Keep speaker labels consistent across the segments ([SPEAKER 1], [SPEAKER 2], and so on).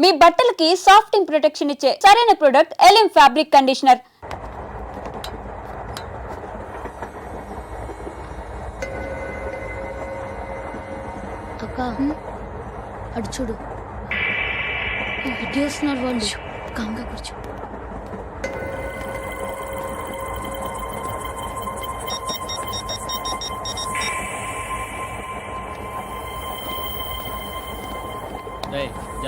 [SPEAKER 1] మీ బట్టలకి సాఫ్టింగ్ ప్రొటెక్షన్ ఇచ్చే సరైన ప్రొడక్ట్ ఎలిమ్ ఫ్యాబ్రిక్ కండిషనర్
[SPEAKER 2] అక్క అటు చూడు. వస్తున్నారు వాళ్ళు. కాంగా కూర్చో.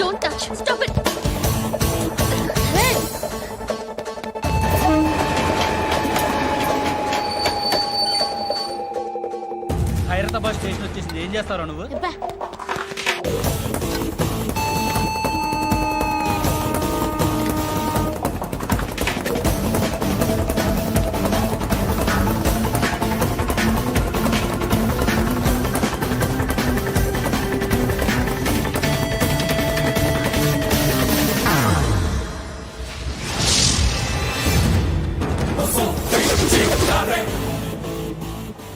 [SPEAKER 2] don't touch stop it
[SPEAKER 3] Hyderabad station వచ్చేసింది. ఏం చేస్తావురా నువ్వు?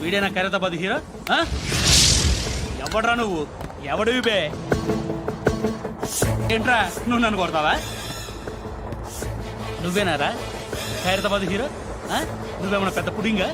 [SPEAKER 3] వీడేనా ఖైరతాబాద్ హీరో ఆ? ఎవడ్రా నువ్వు? ఎవడివి బే ఏంట్రా నువ్వు నన్ను కొడతావా? నువ్వేనారా? ఖైరతాబాద్ హీరో నువ్వేమన్నా పెద్ద పుడింగా?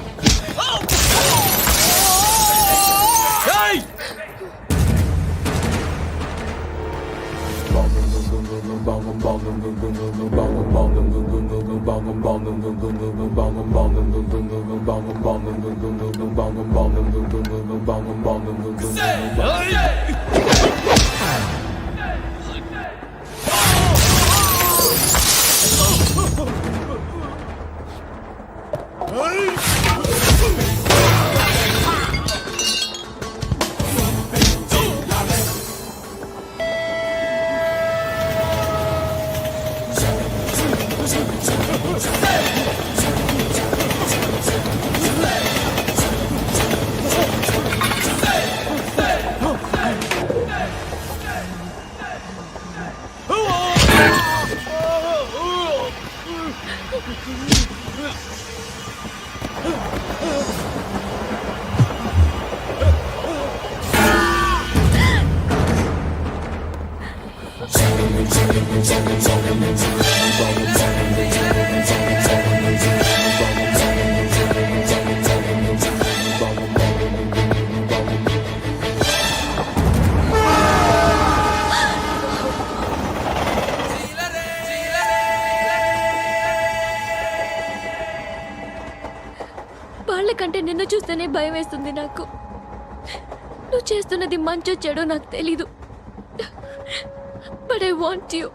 [SPEAKER 2] Hey! నిన్ను చూస్తేనే భయం వేస్తుంది నాకు. నువ్వు చేస్తున్నది మంచో చెడో నాకు తెలీదు. బట్ ఐ వాంట్ యూ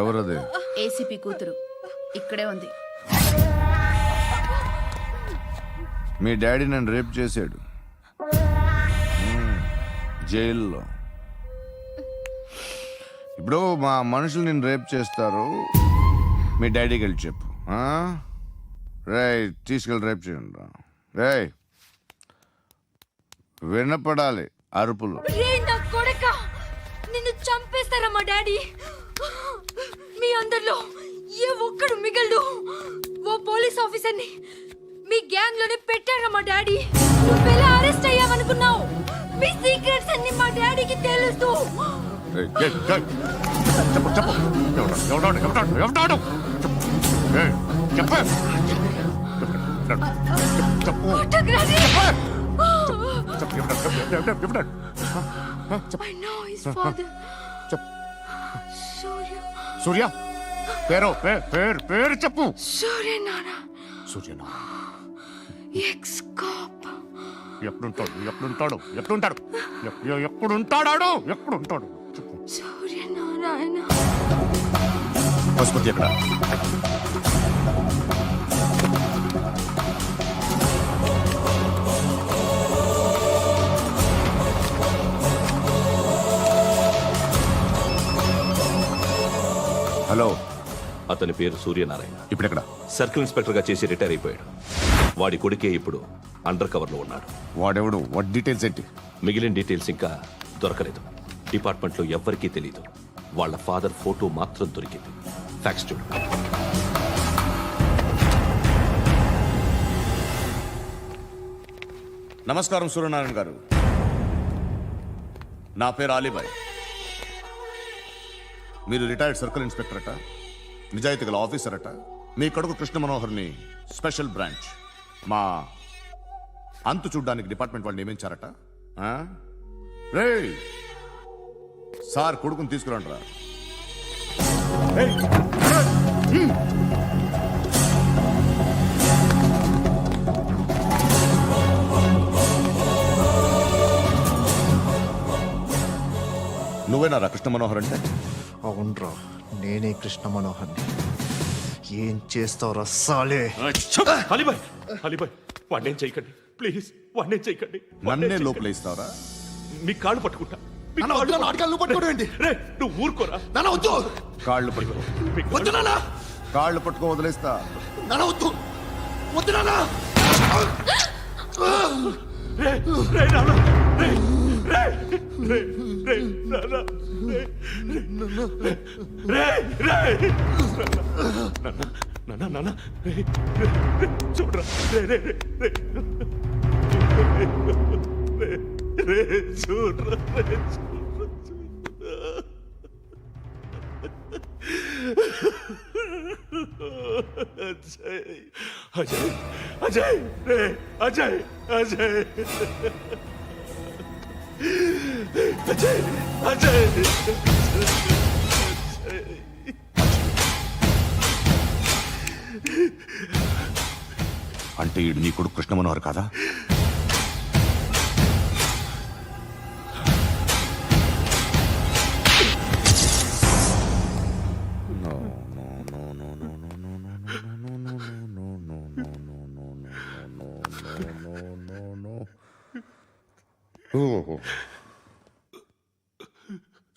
[SPEAKER 4] ఎవరది?
[SPEAKER 5] ఏసీపీ కూతురు. ఇక్కడే ఉంది.
[SPEAKER 4] మీ డాడీ నన్ను రేప్ చేశాడు. జైల్లో. ఇప్పుడు మా మనుషులు నేను రేప్ చేస్తారు. మీ డాడీకి వెళ్ళి చెప్పు. రే తీసుకెళ్ళి రేప్ చేయండి రే. వినపడాలి అరుపులు.
[SPEAKER 2] నిన్ను చంపేస్తారా మా డాడీ? మీ అందరిలో ఏ ఒక్కడు మిగలడు. ఓ పోలీస్ ఆఫీసర్ని మీ గ్యాంగ్లోనే పెట్టారా మా డాడీ. నువ్వెలా అరెస్ట్ అయ్యావనుకున్నావు? మీ సీక్రెట్స్ అన్ని మా డాడీకి తెలుసు.
[SPEAKER 4] చెప్పు చెప్పు. ఎవడు, ఎవడాడు, ఎవడాడు, ఎవడాడు? చెప్పు.
[SPEAKER 2] సూర్య.
[SPEAKER 4] పేరు పేరు పేరు చెప్పు.
[SPEAKER 2] సూర్య నాన్న
[SPEAKER 4] సూర్యనా
[SPEAKER 2] ఎక్స్ కాప్
[SPEAKER 4] ఎక్కడుంటాడు ఎక్కడుంటాడు ఎక్కడుంటాడు ఎక్క- ఎక్కడుంటాడాడు ఎక్కడుంటాడు.
[SPEAKER 2] సూర్యనారాయణ.
[SPEAKER 4] పశుపతి ఎక్కడ? హలో.
[SPEAKER 6] అతని పేరు సూర్యనారాయణ.
[SPEAKER 4] ఇప్పుడు ఎక్కడ
[SPEAKER 6] సర్కిల్ ఇన్స్పెక్టర్గా చేసి రిటైర్ అయిపోయాడు. వాడి కొడుకే ఇప్పుడు అండర్ కవర్లో ఉన్నాడు.
[SPEAKER 4] వాడెవడు? వాట్ డీటెయిల్స్ ఏంటి?
[SPEAKER 6] మిగిలిన డీటెయిల్స్ ఇంకా దొరకలేదు. డిపార్ట్మెంట్లో ఎవ్వరికీ తెలియదు వాళ్ళ ఫాదర్ ఫోటో మాత్రం దొరికింది. ఫ్యాక్స్ చూడు.
[SPEAKER 4] నమస్కారం సూర్యనారాయణ గారు. నా పేరు అలీబాయ్ మీరు రిటైర్డ్ సర్కిల్ ఇన్స్పెక్టర్ అట నిజాయితీ గల ఆఫీసర్ అట మీ కొడుకు కృష్ణ మనోహర్ని స్పెషల్ బ్రాంచ్ మా అంతు చూడ్డానికి డిపార్ట్మెంట్ వాళ్ళు నియమించారట? రేయ్! సార్ కొడుకుని తీసుకురండి రా నువ్వేనా రా కృష్ణ మనోహర్ అంటే?
[SPEAKER 7] అవునరా నేనే కృష్ణ మనోహర్ని ఏం చేస్తావురా సాలే?
[SPEAKER 6] అలీబాయ్ అలీబాయ్ వాడినేం చేయకండి. ప్లీజ్ వాడినేం చేయకండి
[SPEAKER 4] నన్నే లోపల ఇస్తావరా
[SPEAKER 6] మీ కాళ్ళు పట్టుకుంటా. మీ
[SPEAKER 7] ఏంటి?
[SPEAKER 6] రే నువ్వు ఊరుకోరా.
[SPEAKER 7] నాన్న వద్దు.
[SPEAKER 4] కాళ్ళు పట్టుకో.
[SPEAKER 6] మీ
[SPEAKER 7] వద్దు నాన్న.
[SPEAKER 4] కాళ్ళు పట్టుకో వదిలేస్తా.
[SPEAKER 7] నాన్న వద్దు. వద్దు నాన్న.
[SPEAKER 6] రే రే నాన్న. రే రే రే. రే నాన్న రే. రే రే నాన్న నాన్న నాన్న రే రే రే. చూడరా. రే రే రే రే. రే రే చూడరా రే చూడరా. అజయ్ అజయ్ అజయ్ రే అజయ్ అజయ్. అజయ్ అజయ్
[SPEAKER 4] అంటే ఈడు నీ కొడుకు కృష్ణ మనోహర్ కాదా?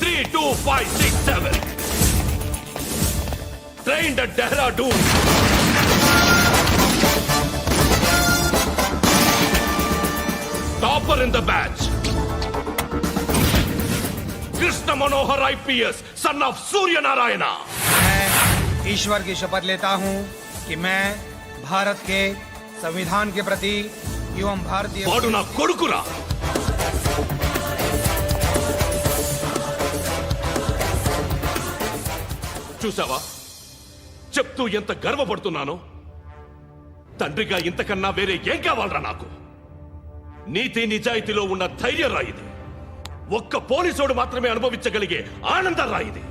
[SPEAKER 6] three two five six seven train Dehradun Topper in the batch. Krishna Manohar IPS son of Surya Narayana.
[SPEAKER 8] मैं ईश्वर की शपथ लेता हूँ कि मैं भारत के संविधान के प्रति एवं भारतीय
[SPEAKER 6] చూసావా చెప్తూ ఎంత గర్వపడుతున్నానో? తండ్రిగా ఇంతకన్నా వేరే ఏం కావాలరా నాకు? నీతి నిజాయితీలో ఉన్న ధైర్యం రా ఇది. ఒక్క పోలీసోడు మాత్రమే అనుభవించగలిగే ఆనందం రా ఇది.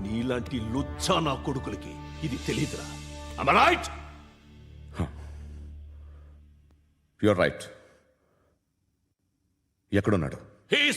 [SPEAKER 6] నీలాంటి లుచ్చా నా కొడుకులకి ఇది తెలియదురా రైట్
[SPEAKER 4] యువర్ రైట్ ఎక్కడున్నాడు?
[SPEAKER 6] He's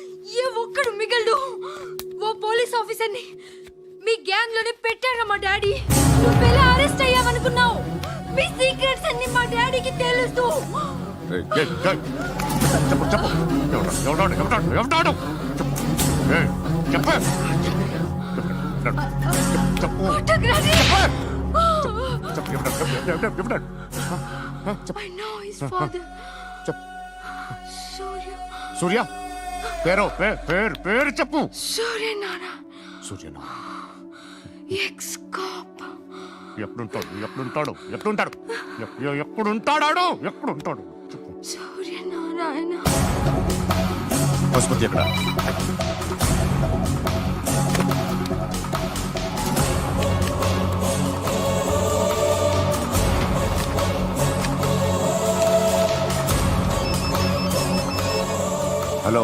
[SPEAKER 2] మిగలడు ఓ పోలీస్ ఆఫీసర్ని మీ గ్యాంగ్లోనే పెట్టారా మా డాడీ? నువ్వెలా అరెస్ట్ అయ్యావనుకున్నావు. మీ సీక్రెట్స్ అన్ని మా డాడీకి తెలుసు.
[SPEAKER 4] చెప్పు చెప్పు. ఎవడా- ఎవడాడు, ఎవడాడు, ఎవడాడు? చెప్పు. చెప్పు.
[SPEAKER 2] సూర్య?
[SPEAKER 4] పేరు పేరు పేరు పేరు చెప్పు.
[SPEAKER 2] సూర్య నాన్న
[SPEAKER 4] సూర్యనా
[SPEAKER 2] ఎక్స్ కాప్
[SPEAKER 4] ఎప్పుడుంటాడు ఎప్పుడుంటాడు? ఎప్పుడుంటాడు ఎప్పుడు ఎప్పుడుంటాడాడు? ఎప్పుడుంటాడు? చెప్పు.
[SPEAKER 2] సూర్య నారాయణ
[SPEAKER 4] పశుపతి ఎక్కడ? హలో.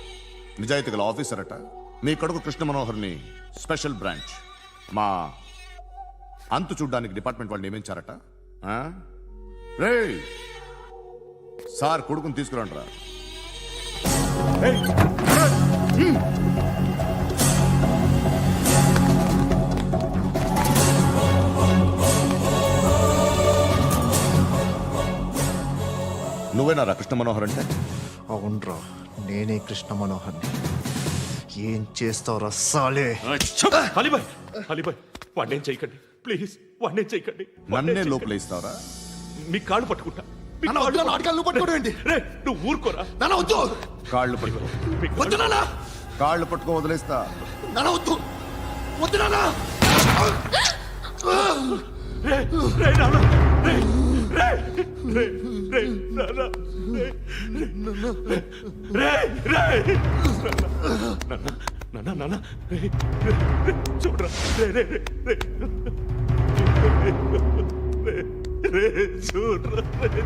[SPEAKER 4] నిజాయితీ గల ఆఫీసర్ అట. మీ కొడుకు కృష్ణ మనోహర్ని స్పెషల్ బ్రాంచ్. మా అంతు చూడ్డానికి డిపార్ట్మెంట్ వాళ్ళు నియమించారట. ఆ? రేయ్! సార్ కొడుకుని తీసుకురండి నువ్వేనారా కృష్ణ మనోహర్ అంటే?
[SPEAKER 7] అవునరా నేనే కృష్ణ మనోహర్ని. ఏం చేస్తావురా సాలే
[SPEAKER 6] అలీబాయ్ అలీబాయ్ వాడినేం చేయకండి. ప్లీజ్ వాడినేం చేయకండి.
[SPEAKER 4] నన్నే లోపల ఇస్తావరా?
[SPEAKER 6] మీ కాళ్ళు పట్టుకుంటా. మీ
[SPEAKER 7] నాన్న వద్దు నాన్న, ఆటగాళ్ళు నువ్వు పట్టుకోవడం ఏంటి?
[SPEAKER 6] రే నువ్వు ఊరుకోరా.
[SPEAKER 7] నాన్న వద్దు.
[SPEAKER 4] కాళ్ళు పట్టుకో.
[SPEAKER 6] మీ
[SPEAKER 7] వద్దు నాన్న.
[SPEAKER 4] కాళ్ళు పట్టుకో వదిలేస్తా.
[SPEAKER 7] నాన్న వద్దు. వద్దు నాన్న.
[SPEAKER 6] రే రే నాన్న. రే. రే రే రే నాన్న రే రే రే నాన్న నాన్న రే రే రే చూడరా రే రే రే రే రే చూడరా రే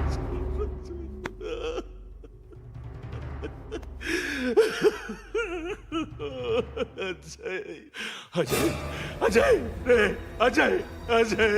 [SPEAKER 6] అజయ్ అజయ్ అజయ్ రే Ajay Ajay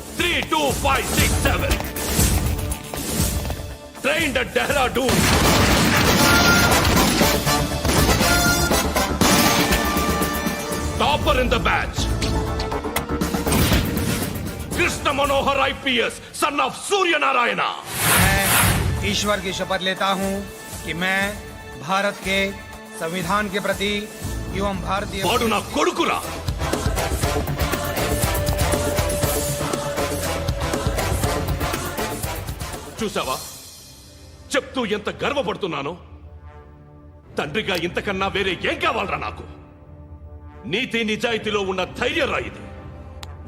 [SPEAKER 6] Three, two, five, six, seven. Trained at Dehradun. topper in the batch. Krishna Manohar IPS, son of Surya Narayana.
[SPEAKER 8] मैं ईश्वर की शपथ लेता हूँ कि मैं भारत के संविधान के प्रति एवं भारतीय
[SPEAKER 6] कोडुना कोडुकुरा చూసావా చెప్తూ ఎంత గర్వపడుతున్నానో? తండ్రిగా ఇంతకన్నా వేరే ఏం కావాలరా నాకు? నీతి నిజాయితీలో ఉన్న ధైర్యం రాయిది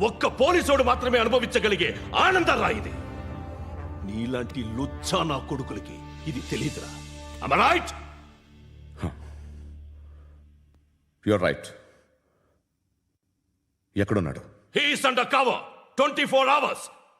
[SPEAKER 6] ఒక్క పోలీసోడు మాత్రమే అనుభవించగలిగే ఆనందం రాయిది నీలాంటి లుచ్చా నా కొడుకులకి ఇది తెలియదురా రైట్
[SPEAKER 4] యువర్ రైట్ ఎక్కడున్నాడు?
[SPEAKER 6] He's